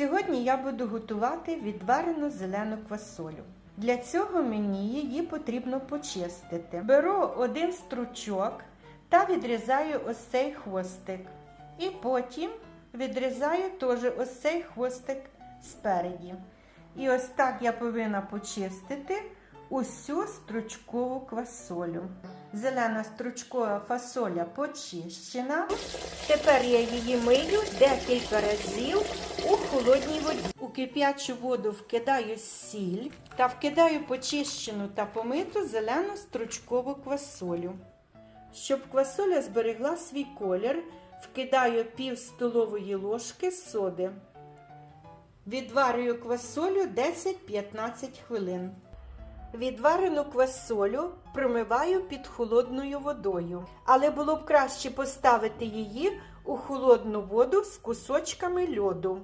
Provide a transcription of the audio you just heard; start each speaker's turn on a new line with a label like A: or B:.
A: Сьогодні я буду готувати відварену зелену квасолю. Для цього мені її потрібно почистити. Беру один стручок та відрізаю ось цей хвостик. І потім відрізаю теж ось цей хвостик спереді. І ось так я повинна почистити усю стручкову квасолю. Зелена стручкова фасоля почищена. Тепер я її мию декілька разів у холодній воді. У кип'ячу воду вкидаю сіль та вкидаю почищену та помиту зелену стручкову квасолю. Щоб квасоля зберегла свій колір, вкидаю пів столової ложки соди. Відварюю квасолю 10-15 хвилин. Відварену квасолю промиваю під холодною водою, але було б краще поставити її у холодну воду з кусочками льоду.